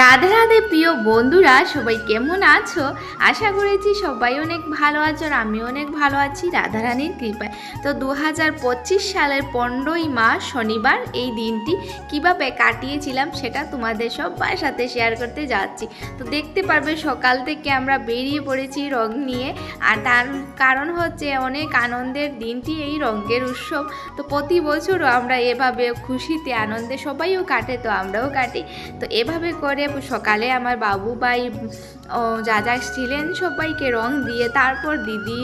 রাধে রাধে প্রিয় বন্ধুরা, সবাই কেমন আছো? আশা করেছি সবাই অনেক ভালো আছো আর আমি অনেক ভালো আছি রাধারানীর কৃপায়। তো দু হাজার পঁচিশ সালের পনেরোই মাস শনিবার এই দিনটি কীভাবে কাটিয়েছিলাম সেটা তোমাদের সবার সাথে শেয়ার করতে যাচ্ছি। তো দেখতে পারবে সকাল থেকে আমরা বেরিয়ে পড়েছি রং নিয়ে আর তার কারণ হচ্ছে অনেক আনন্দের দিনটি এই রঙের উৎসব। তো প্রতি বছরও আমরা এভাবে খুশিতে আনন্দে সবাইও কাটে, তো আমরাও কাটি। তো এভাবে করে সকালে আমার বাবু ভাই যা যা ছিলেন সবাইকে রং দিয়ে তারপর দিদি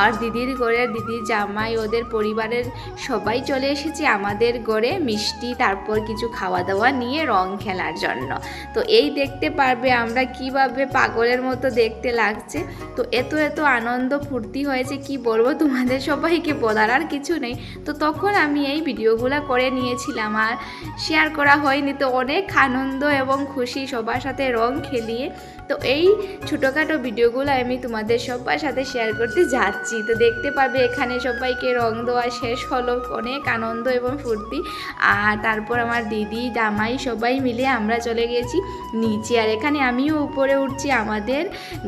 আর দিদির ঘরে দিদির জামাই ওদের পরিবারের সবাই চলে এসেছে আমাদের ঘরে মিষ্টি, তারপর কিছু খাওয়া দাওয়া নিয়ে রং খেলার জন্য। তো এই দেখতে পারবে আমরা কীভাবে পাগলের মতো দেখতে লাগছে। তো এত এত আনন্দ ফুর্তি হয়েছে, কি বলব তোমাদের সবাইকে বলার আর কিছু নেই। তো তখন আমি এই ভিডিওগুলো করে নিয়েছিলাম আর শেয়ার করা হয়নি। তো অনেক আনন্দ এবং খুশি সবার সাথে রং খেলিয়ে। তো এই ছোটোখাটো ভিডিওগুলো আমি তোমাদের সবার সাথে শেয়ার করতে যাচ্ছি। তো দেখতে পাবে এখানে সবাইকে রং দেওয়া শেষ হলো। অনেক আনন্দ এবং ফুর্তি। আর তারপর আমার দিদি, জামাই সবাই মিলে আমরা চলে গেছি নিচে। আর এখানে আমিও উপরে উঠছি আমাদের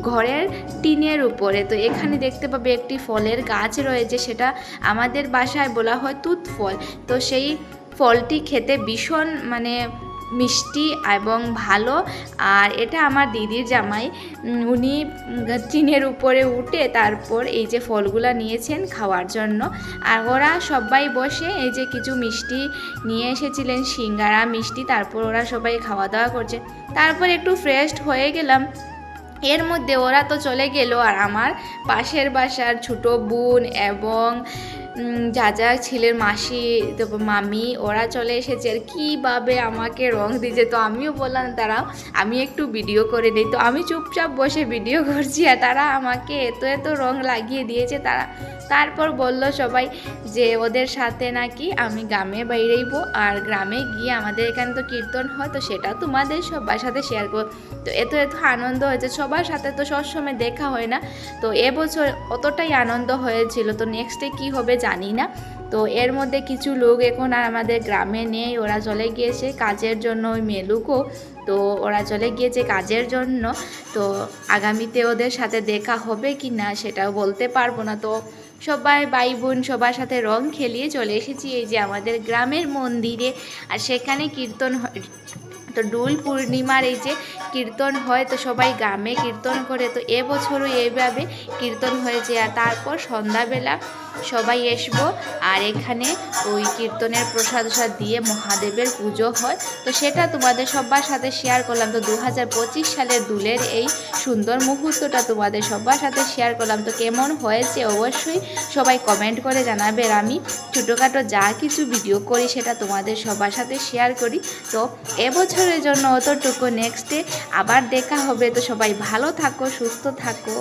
ঘরের টিনের উপরে। তো এখানে দেখতে পাবে একটি ফলের গাছ রয়েছে, সেটা আমাদের বাসায় বলা হয় তুত ফল তো সেই ফলটি খেতে ভীষণ মানে মিষ্টি এবং ভালো। আর এটা আমার দিদির জামাই। উনি টিনের উপরে উঠে তারপর এই যে ফলগুলা নিয়েছেন খাওয়ার জন্য। আর ওরা সবাই বসে এই যে কিছু মিষ্টি নিয়ে এসেছিলেন, সিঙ্গারা, মিষ্টি, তারপর ওরা সবাই খাওয়া দাওয়া করছে। তারপর একটু ফ্রেশ হয়ে গেলাম। এর মধ্যে ওরা তো চলে গেল আর আমার পাশের বাসার ছোট বোন এবং যা যা ছেলের মাসি, তারপর মামি, ওরা চলে এসেছে আর কীভাবে আমাকে রং দিয়েছে। তো আমিও বললাম, তারা, আমি একটু ভিডিও করে নিই। তো আমি চুপচাপ বসে ভিডিও করছি আর তারা আমাকে এত এত রং লাগিয়ে দিয়েছে। তারা, তারপর বলল সবাই যে, ওদের সাথে নাকি আমি গ্রামে বাইরেইব আর গ্রামে গিয়ে আমাদের এখানে তো কীর্তন হয়, তো সেটা তোমাদের সবার সাথে শেয়ার করব। তো এত এত আনন্দ হয়েছে। সবার সাথে তো সবসময় দেখা হয় না। তো এবছর অতটাই আনন্দ হয়েছিল। তো নেক্সটে কি হবে জানি না তো এর মধ্যে কিছু লোক এখন আর আমাদের গ্রামে নেই, ওরা চলে গিয়েছে কাজের জন্য ওই মেলুকও তো ওরা চলে গিয়েছে কাজের জন্য। তো আগামীতে ওদের সাথে দেখা হবে কি না সেটাও বলতে পারব না। তো সবাই ভাই বোন সবার সাথে রং খেলিয়ে চলে এসেছি। এই যে আমাদের গ্রামের মন্দিরে। আর সেখানে কীর্তন তো ডুল পূর্ণিমার এই যে কীর্তন হয়, তো সবাই গ্রামে কীর্তন করে। তো এবছরও এইভাবে কীর্তন হয়েছে। আর তারপর সন্ধ্যাবেলা সবাই আসব আর এখানে ওই কীর্তনের প্রসাদ প্রসাদ দিয়ে মহাদেবের পুজো হয়। তো সেটা তোমাদের সবার সাথে শেয়ার করলাম। তো দু হাজার পঁচিশ সালের দুলের এই সুন্দর মুহূর্তটা তোমাদের সবার সাথে শেয়ার করলাম। তো কেমন হয়েছে অবশ্যই সবাই কমেন্ট করে জানাবে। আর আমি ছোটোখাটো যা কিছু ভিডিও করি, সেটা তোমাদের সবার সাথে শেয়ার করি। তো এবছরের জন্য অতটুকু নেক্সটে আবার দেখা হবে। তো সবাই ভালো থাকো সুস্থ থাকো।